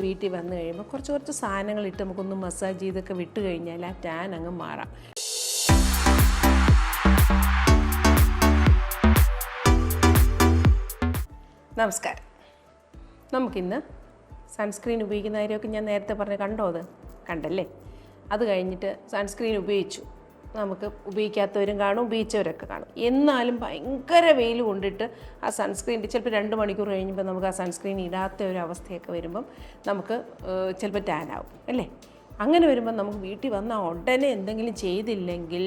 വീട്ടിൽ വന്നു കഴിയുമ്പോൾ കുറച്ച് കുറച്ച് സാധനങ്ങൾ ഇട്ട് നമുക്കൊന്ന് മസാജ് ചെയ്തൊക്കെ വിട്ട് കഴിഞ്ഞാൽ ആ ടാൻ അങ്ങ് മാറാം. നമസ്കാരം. നമുക്കിന്ന് സൺസ്ക്രീൻ ഉപയോഗിക്കുന്ന കാര്യമൊക്കെ ഞാൻ നേരത്തെ പറഞ്ഞ് കണ്ടോ അത്? കണ്ടല്ലേ? അത് കഴിഞ്ഞിട്ട് സൺസ്ക്രീൻ ഉപയോഗിച്ചു. നമുക്ക് ഉപയോഗിക്കാത്തവരും കാണും ഉപയോഗിച്ചവരൊക്കെ കാണും. എന്നാലും ഭയങ്കര വെയിൽ കൊണ്ടിട്ട് ആ സൺസ്ക്രീൻ ചിലപ്പോൾ രണ്ട് മണിക്കൂർ കഴിയുമ്പോൾ നമുക്ക് ആ സൺസ്ക്രീൻ ഇടാത്ത ഒരു അവസ്ഥയൊക്കെ വരുമ്പം നമുക്ക് ചിലപ്പോൾ ടാൻ ആവും അല്ലേ? അങ്ങനെ വരുമ്പോൾ നമുക്ക് വീട്ടിൽ വന്ന ഉടനെ എന്തെങ്കിലും ചെയ്തില്ലെങ്കിൽ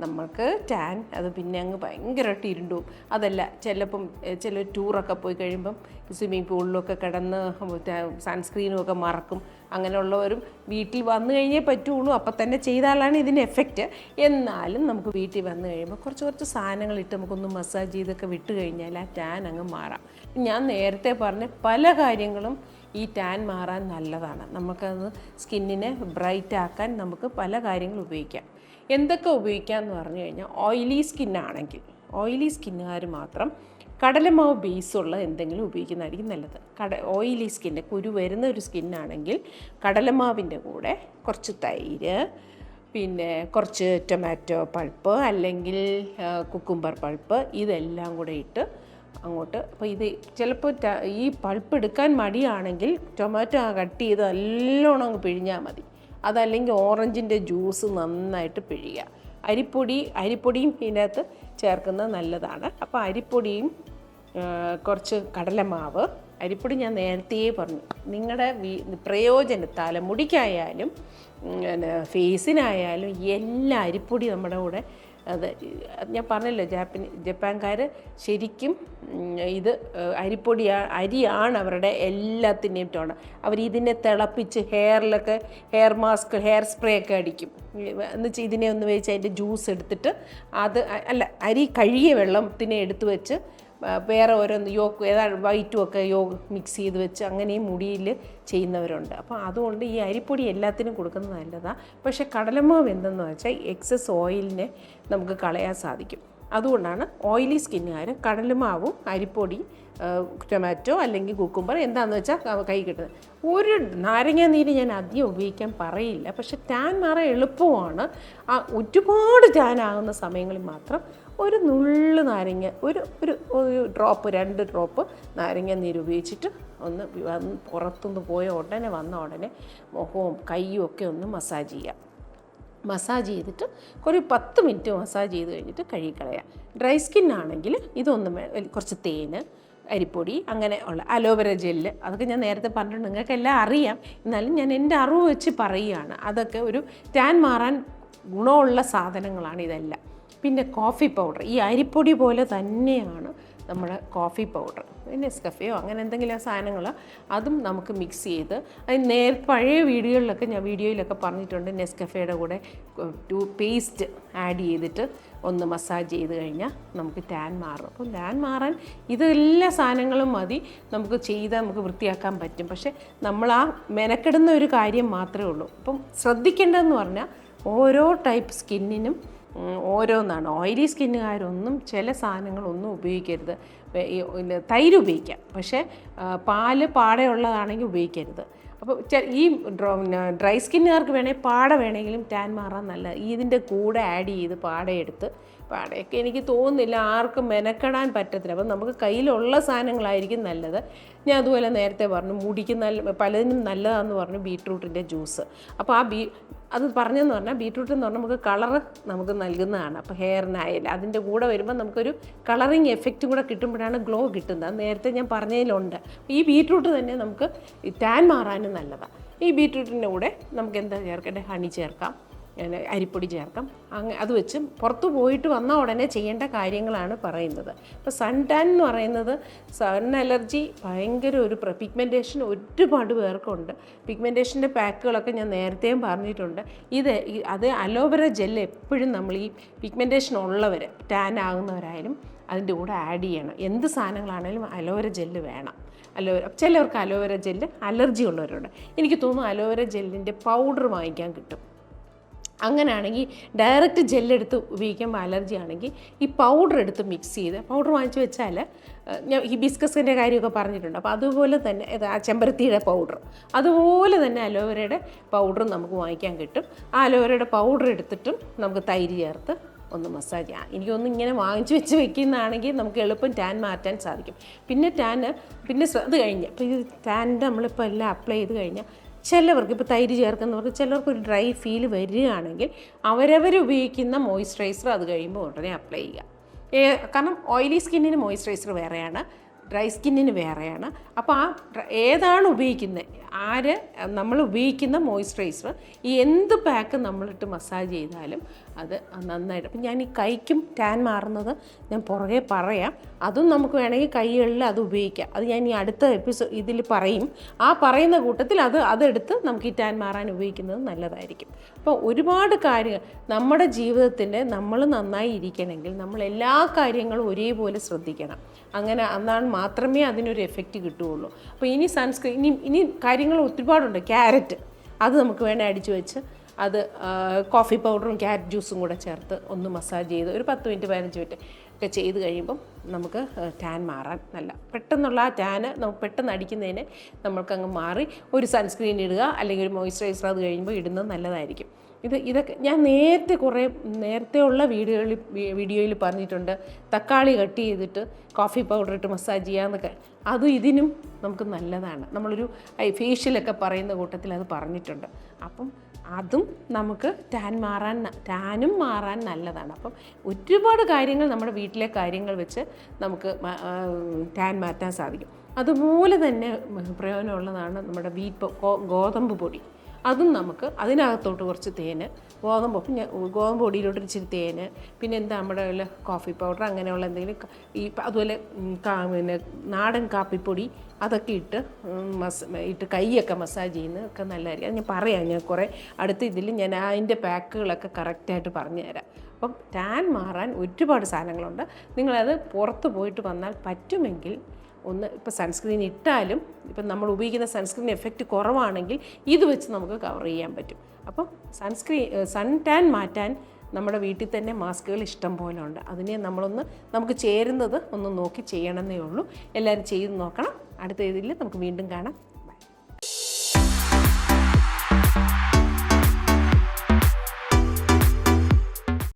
നമ്മൾക്ക് ടാൻ അത് പിന്നെ അങ്ങ് ഭയങ്കരമായിട്ട് ഇരുണ്ടു അതല്ല ചിലപ്പം ചില ടൂറൊക്കെ പോയി കഴിയുമ്പം സ്വിമ്മിംഗ് പൂളിലൊക്കെ കിടന്ന് സൺസ്ക്രീനും ഒക്കെ മറക്കും. അങ്ങനെയുള്ളവരും വീട്ടിൽ വന്നു കഴിഞ്ഞേ പറ്റുള്ളൂ. അപ്പം തന്നെ ചെയ്താലാണ് ഇതിന് എഫക്റ്റ് എന്നാലും നമുക്ക് വീട്ടിൽ വന്നു കഴിയുമ്പോൾ കുറച്ച് കുറച്ച് സാധനങ്ങൾ ഇട്ട് നമുക്കൊന്ന് മസാജ് ചെയ്തൊക്കെ വിട്ട് കഴിഞ്ഞാൽ ആ ടാൻ അങ്ങ് മാറാം. ഞാൻ നേരത്തെ പറഞ്ഞ പല കാര്യങ്ങളും ഈ ടാൻ മാറാൻ നല്ലതാണ്. നമുക്കത് സ്കിന്നിനെ ബ്രൈറ്റ് ആക്കാൻ നമുക്ക് പല കാര്യങ്ങൾ ഉപയോഗിക്കാം. എന്തൊക്കെ ഉപയോഗിക്കാം എന്ന് പറഞ്ഞു കഴിഞ്ഞാൽ ഓയിലി സ്കിന്നാണെങ്കിൽ ഓയിലി സ്കിന്നുകാർ മാത്രം കടലമാവ് ബേസുള്ള എന്തെങ്കിലും ഉപയോഗിക്കുന്നതായിരിക്കും നല്ലത്. കട ഓയിലി സ്കിന്നെ കുരു വരുന്ന ഒരു സ്കിന്നാണെങ്കിൽ കടലമാവിന്റെ കൂടെ കുറച്ച് തൈര് പിന്നെ കുറച്ച് ടൊമാറ്റോ പൾപ്പ് അല്ലെങ്കിൽ കുക്കുംബർ പൾപ്പ് ഇതെല്ലാം കൂടെ ഇട്ട് അങ്ങോട്ട്. അപ്പോൾ ഇത് ചിലപ്പോൾ ഈ പൾപ്പ് എടുക്കാൻ മടിയാണെങ്കിൽ ടൊമാറ്റോ കട്ട് ചെയ്ത് നല്ലോണം അങ്ങ് പിഴിഞ്ഞാൽ മതി. അതല്ലെങ്കിൽ ഓറഞ്ചിന്റെ ജ്യൂസ് നന്നായിട്ട് പിഴിയുക. അരിപ്പൊടി അരിപ്പൊടിയും ഇതിനകത്ത് ചേർക്കുന്നത് നല്ലതാണ്. അപ്പോൾ അരിപ്പൊടിയും കുറച്ച് കടലമാവ്. അരിപ്പൊടി ഞാൻ നേരത്തെ പറഞ്ഞു. നിങ്ങളുടെ വീ പ്രയോജന തലമുടിക്കായാലും പിന്നെ ഫേസിനായാലും എല്ലാ അരിപ്പൊടി നമ്മുടെ കൂടെ അത് ഞാൻ പറഞ്ഞല്ലോ ജാപ്പനി ജപ്പാൻകാർ ശരിക്കും ഇത് അരിപ്പൊടി അരിപ്പൊടിയാ അരിയാണ് അവരുടെ എല്ലാത്തിന്റെയും ടോണ്. അവർ ഇതിനെ തിളപ്പിച്ച് ഹെയറിലൊക്കെ ഹെയർ മാസ്ക് ഹെയർ സ്പ്രേ ഒക്കെ അടിക്കും. എന്ന് വെച്ചാൽ ഇതിനെ ഒന്ന് വെച്ച് അതിന്റെ ജ്യൂസ് എടുത്തിട്ട് അത് അല്ല അരി കഴുകിയ വെള്ളത്തിനെ എടുത്തു വെച്ച് വേറെ ഓരോന്ന് യോക്ക് ഏതാണ് വൈറ്റും ഒക്കെ യോഗ മിക്സ് ചെയ്ത് വെച്ച് അങ്ങനെയും മുടിയിൽ ചെയ്യുന്നവരുണ്ട്. അപ്പോൾ അതുകൊണ്ട് ഈ അരിപ്പൊടി എല്ലാത്തിനും കൊടുക്കുന്നത് നല്ലതാണ് പക്ഷേ കടലമാവ് എന്തെന്ന് വെച്ചാൽ എക്സസ് ഓയിലിനെ നമുക്ക് കളയാൻ സാധിക്കും. അതുകൊണ്ടാണ് ഓയിലി സ്കിന്നുകാർ കടലുമാവും അരിപ്പൊടി ടൊമാറ്റോ അല്ലെങ്കിൽ കുക്കുംബർ എന്താണെന്ന് വെച്ചാൽ കൈ കിട്ടുന്നത്. ഒരു നാരങ്ങ നീര് ഞാൻ അധികം ഉപയോഗിക്കാൻ പറയില്ല. പക്ഷെ ടാൻ മാറാൻ എളുപ്പമാണ്. ആ ഒരുപാട് ടാൻ ആകുന്ന സമയങ്ങളിൽ മാത്രം ഒരു നുള്ളു നാരങ്ങ ഒരു ഒരു ഡ്രോപ്പ് രണ്ട് ഡ്രോപ്പ് നാരങ്ങ നീര് ഉപയോഗിച്ചിട്ട് ഒന്ന് പുറത്തുനിന്ന് പോയ ഉടനെ വന്ന ഉടനെ മുഖവും കൈയും ഒക്കെ ഒന്ന് മസാജ് ചെയ്യാം. മസാജ് ചെയ്തിട്ട് ഒരു പത്ത് മിനിറ്റ് മസാജ് ചെയ്ത് കഴിഞ്ഞിട്ട് കഴുകിക്കളയാം. ഡ്രൈ സ്കിൻ ആണെങ്കിൽ ഇതൊന്നും കുറച്ച് തേന് അരിപ്പൊടി അങ്ങനെ ഉള്ള അലോവേര ജെല്ല് അതൊക്കെ ഞാൻ നേരത്തെ പറഞ്ഞിട്ടുണ്ട്. നിങ്ങൾക്കെല്ലാം അറിയാം. എന്നാലും ഞാൻ എന്റെ അറിവ് വെച്ച് പറയുകയാണ്. അതൊക്കെ ഒരു ടാൻ മാറാൻ ഗുണമുള്ള സാധനങ്ങളാണ് ഇതെല്ലാം. പിന്നെ കോഫി പൗഡർ. ഈ അരിപ്പൊടി പോലെ തന്നെയാണ് നമ്മുടെ കോഫി പൗഡർ നെസ്കഫയോ അങ്ങനെ എന്തെങ്കിലും സാധനങ്ങൾ അതും നമുക്ക് മിക്സ് ചെയ്ത്. അത് നേർ പഴയ വീഡിയോകളിലൊക്കെ ഞാൻ വീഡിയോയിലൊക്കെ പറഞ്ഞിട്ടുണ്ട് നെസ്കഫയുടെ കൂടെ ടു പേസ്റ്റ് ആഡ് ചെയ്തിട്ട് ഒന്ന് മസാജ് ചെയ്ത് കഴിഞ്ഞാൽ നമുക്ക് ടാൻ മാറും. അപ്പോൾ ടാൻ മാറാൻ ഇതെല്ലാ സാധനങ്ങളും മതി. നമുക്ക് ചെയ്താൽ നമുക്ക് വൃത്തിയാക്കാൻ പറ്റും. പക്ഷേ നമ്മൾ ആ മെനക്കെടുന്ന ഒരു കാര്യം മാത്രമേ ഉള്ളൂ. അപ്പം ശ്രദ്ധിക്കേണ്ടതെന്ന് പറഞ്ഞാൽ ഓരോ ടൈപ്പ് സ്കിന്നിനും ഓരോന്നാണ്. ഓയിലി സ്കിന്നുകാരൊന്നും ചില സാധനങ്ങളൊന്നും ഉപയോഗിക്കരുത്. തൈര് ഉപയോഗിക്കാം. പക്ഷേ പാൽ പാടെയുള്ളതാണെങ്കിൽ ഉപയോഗിക്കരുത്. അപ്പോൾ ഈ ഡ്രോ ഡ്രൈ സ്കിന്നുകാർക്ക് വേണമെങ്കിൽ പാട വേണമെങ്കിലും ടാൻ മാറാൻ നല്ല ഇതിന്റെ കൂടെ ആഡ് ചെയ്ത് പാടയെടുത്ത് പാടയൊക്കെ എനിക്ക് തോന്നുന്നില്ല ആർക്കും മെനക്കെടാൻ പറ്റത്തില്ല. അപ്പം നമുക്ക് കയ്യിലുള്ള സാധനങ്ങളായിരിക്കും നല്ലത്. ഞാൻ അതുപോലെ നേരത്തെ പറഞ്ഞു മുടിക്ക് നല്ല പലതിനും നല്ലതാണെന്ന് പറഞ്ഞു ബീട്രൂട്ടിന്റെ ജ്യൂസ്. അപ്പോൾ ആ ബീ അത് പറഞ്ഞെന്ന് പറഞ്ഞാൽ ബീട്രൂട്ട് എന്ന് പറഞ്ഞാൽ നമുക്ക് കളറ് നമുക്ക് നൽകുന്നതാണ്. അപ്പോൾ ഹെയറിനായാലും അതിന്റെ കൂടെ വരുമ്പോൾ നമുക്കൊരു കളറിങ് എഫക്റ്റും കൂടെ കിട്ടുമ്പോഴാണ് ഗ്ലോ കിട്ടുന്നത്. നേരത്തെ ഞാൻ പറഞ്ഞതിലുണ്ട്. ഈ ബീട്രൂട്ട് തന്നെ നമുക്ക് ടാൻ മാറാനും നല്ലതാണ് ഈ ബീട്രൂട്ടിന്റെ കൂടെ നമുക്ക് എന്താ ചേർക്കേണ്ടത്? ഹണി ചേർക്കാം. അരിപ്പൊടി ചേർക്കാം. അങ്ങ് അത് വെച്ച് പുറത്തു പോയിട്ട് വന്ന ഉടനെ ചെയ്യേണ്ട കാര്യങ്ങളാണ് പറയുന്നത്. ഇപ്പോൾ സൺ ടാൻ എന്ന് പറയുന്നത് സൺ അലർജി ഭയങ്കര ഒരു പിഗ്മെന്റേഷൻ ഒരുപാട് പേർക്കുണ്ട്. പിഗ്മെന്റേഷന്റെ പാക്കുകളൊക്കെ ഞാൻ നേരത്തെയും പറഞ്ഞിട്ടുണ്ട്. ഇത് അത് അലോവേര ജെൽ എപ്പോഴും നമ്മൾ ഈ പിഗ്മെന്റേഷൻ ഉള്ളവർ ടാൻ ആകുന്നവരായാലും അതിന്റെ കൂടെ ആഡ് ചെയ്യണം. എന്ത് സാധനങ്ങളാണെങ്കിലും അലോവേര ജെല്ല് വേണം. അലോവേര ചിലവർക്ക് അലോവേര ജെല്ല് അലർജി ഉള്ളവരുണ്ട്. എനിക്ക് തോന്നുന്നു അലോവേര ജെല്ലിന്റെ പൗഡർ വാങ്ങിക്കാൻ കിട്ടും. അങ്ങനെയാണെങ്കിൽ ഡയറക്റ്റ് ജെല്ലെടുത്ത് ഉപയോഗിക്കുമ്പോൾ അലർജി ആണെങ്കിൽ ഈ പൗഡർ എടുത്ത് മിക്സ് ചെയ്ത് പൗഡർ വാങ്ങിച്ചു വെച്ചാൽ ഞാൻ ഈ ബിസ്കസിന്റെ കാര്യമൊക്കെ പറഞ്ഞിട്ടുണ്ട്. അപ്പോൾ അതുപോലെ തന്നെ ആ ചെമ്പരത്തിയുടെ പൗഡർ അതുപോലെ തന്നെ അലോവേരയുടെ പൗഡറും നമുക്ക് വാങ്ങിക്കാൻ കിട്ടും. ആ അലോവേരയുടെ പൗഡർ എടുത്തിട്ടും നമുക്ക് തൈര് ചേർത്ത് ഒന്ന് മസാജ് ചെയ്യാം. എനിക്കൊന്ന് ഇങ്ങനെ വാങ്ങിച്ചു വെച്ച് വെക്കുന്നതാണെങ്കിൽ നമുക്ക് എളുപ്പം ടാൻ മാറ്റാൻ സാധിക്കും. പിന്നെ ടാൻ പിന്നെ അത് കഴിഞ്ഞ്. അപ്പോൾ ഈ ടാന്റെ നമ്മളിപ്പോൾ എല്ലാം അപ്ലൈ ചെയ്ത് കഴിഞ്ഞാൽ ചിലവർക്ക് ഇപ്പോൾ തൈര് ചേർക്കുന്നവർക്ക് ചിലർക്ക് ഒരു ഡ്രൈ ഫീൽ വരികയാണെങ്കിൽ അവരവർ ഉപയോഗിക്കുന്ന മോയ്സ്ചറൈസർ അത് കഴിയുമ്പോൾ ഉടനെ അപ്ലൈ ചെയ്യുക. കാരണം ഓയിലി സ്കിന്നിന് മോയ്സ്ചറൈസർ വേറെയാണ്. ഡ്രൈ സ്കിന്നിന് വേറെയാണ്. അപ്പോൾ ആ ഏതാണ് ഉപയോഗിക്കുന്നത് ആര് നമ്മൾ ഉപയോഗിക്കുന്ന മോയ്സ്ചറൈസർ ഈ എന്ത് പാക്ക് നമ്മളിട്ട് മസാജ് ചെയ്താലും അത് നന്നായിട്ട്. അപ്പം ഞാൻ ഈ കൈക്കും ടാൻ മാറുന്നത് ഞാൻ പുറകെ പറയാം. അതും നമുക്ക് വേണമെങ്കിൽ കൈകളിൽ അത് ഉപയോഗിക്കാം. അത് ഞാൻ ഈ അടുത്ത എപ്പിസോഡ് ഇതിൽ പറയും. ആ പറയുന്ന കൂട്ടത്തിൽ അത് അതെടുത്ത് നമുക്ക് ഈ ടാൻ മാറാൻ ഉപയോഗിക്കുന്നത് നല്ലതായിരിക്കും. അപ്പോൾ ഒരുപാട് കാര്യങ്ങൾ നമ്മുടെ ജീവിതത്തിന്റെ നമ്മൾ നന്നായി ഇരിക്കണമെങ്കിൽ നമ്മൾ എല്ലാ കാര്യങ്ങളും ഒരേപോലെ ശ്രദ്ധിക്കണം. അങ്ങനെ എന്നാൽ മാത്രമേ അതിനൊരു എഫക്റ്റ് കിട്ടുകയുള്ളൂ. അപ്പോൾ ഇനി സൺസ്ക്രീൻ ഇനി ഇനി കാര്യങ്ങൾ ഒരുപാടുണ്ട്. ക്യാരറ്റ് അത് നമുക്ക് വേണേൽ അടിച്ചു വെച്ച് അത് കോഫി പൗഡറും ക്യാരറ്റ് ജ്യൂസും കൂടെ ചേർത്ത് ഒന്ന് മസാജ് ചെയ്ത് ഒരു പത്ത് മിനിറ്റ് പതിനഞ്ച് മിനിറ്റ് ഒക്കെ ചെയ്ത് കഴിയുമ്പം നമുക്ക് ടാൻ മാറാൻ നല്ല പെട്ടെന്നുള്ള ആ ടാന് നമുക്ക് പെട്ടെന്ന് അടിക്കുന്നതിന് നമ്മൾക്കങ്ങ് മാറി ഒരു സൺസ്ക്രീൻ ഇടുക അല്ലെങ്കിൽ ഒരു മോയ്സ്ചറൈസർ അത് കഴിയുമ്പോൾ ഇടുന്നത് നല്ലതായിരിക്കും. ഇത് ഇതൊക്കെ ഞാൻ നേരത്തെ കുറേ നേരത്തെ ഉള്ള വീഡിയോയിൽ വീഡിയോയിൽ പറഞ്ഞിട്ടുണ്ട്. തക്കാളി കട്ട് ചെയ്തിട്ട് കോഫി പൗഡർ ഇട്ട് മസാജ് ചെയ്യാമെന്നൊക്കെ അതും ഇതിനും നമുക്ക് നല്ലതാണ്. നമ്മളൊരു ഫേഷ്യലൊക്കെ പറയുന്ന കൂട്ടത്തിൽ അത് പറഞ്ഞിട്ടുണ്ട്. അപ്പം അതും നമുക്ക് ടാൻ മാറാൻ ടാനും മാറാൻ നല്ലതാണ്. അപ്പം ഒരുപാട് കാര്യങ്ങൾ നമ്മുടെ വീട്ടിലെ കാര്യങ്ങൾ വെച്ച് നമുക്ക് ടാൻ മാറ്റാൻ സാധിക്കും. അതുപോലെ തന്നെ പ്രയോജനമുള്ളതാണ് നമ്മുടെ വീറ്റ് ഗോതമ്പ് പൊടി. അതും നമുക്ക് അതിനകത്തോട്ട് കുറച്ച് തേന് ഗോതമ്പ് പിന്നെ ഗോതമ്പ് പൊടിയിലോട്ട് ഇച്ചിരി തേന് പിന്നെ എന്താ നമ്മുടെ കോഫി പൗഡർ അങ്ങനെയുള്ള എന്തെങ്കിലും ഈ അതുപോലെ പിന്നെ നാടൻ കാപ്പിപ്പൊടി അതൊക്കെ ഇട്ട് മസ് ഇട്ട് കൈയൊക്കെ മസാജ് ചെയ്യുന്നത് ഒക്കെ നല്ലതായിരിക്കും. അത് ഞാൻ പറയാം ഞാൻ കുറേ അടുത്ത ഇതിൽ ഞാൻ അതിന്റെ പാക്കുകളൊക്കെ കറക്റ്റായിട്ട് പറഞ്ഞു തരാം അപ്പം ടാൻ മാറാൻ ഒരുപാട് സാധനങ്ങളുണ്ട്. നിങ്ങളത് പുറത്ത് പോയിട്ട് വന്നാൽ പറ്റുമെങ്കിൽ ഒന്ന് ഇപ്പോൾ സൺസ്ക്രീൻ ഇട്ടാലും ഇപ്പം നമ്മൾ ഉപയോഗിക്കുന്ന സൺസ്ക്രീൻ എഫക്റ്റ് കുറവാണെങ്കിൽ ഇത് വെച്ച് നമുക്ക് കവർ ചെയ്യാൻ പറ്റും. അപ്പം സൺസ്ക്രീൻ സൺ ടാൻ മാറ്റാൻ നമ്മുടെ വീട്ടിൽ തന്നെ മാസ്കുകൾ ഇഷ്ടം പോലെ ഉണ്ട്. അതിനെ നമ്മളൊന്ന് നമുക്ക് ചേരുന്നത് ഒന്ന് നോക്കി ചെയ്യണമെന്നേ ഉള്ളൂ. എല്ലാവരും ചെയ്ത് നോക്കണം. അടുത്ത ഇതിൽ നമുക്ക് വീണ്ടും കാണാം.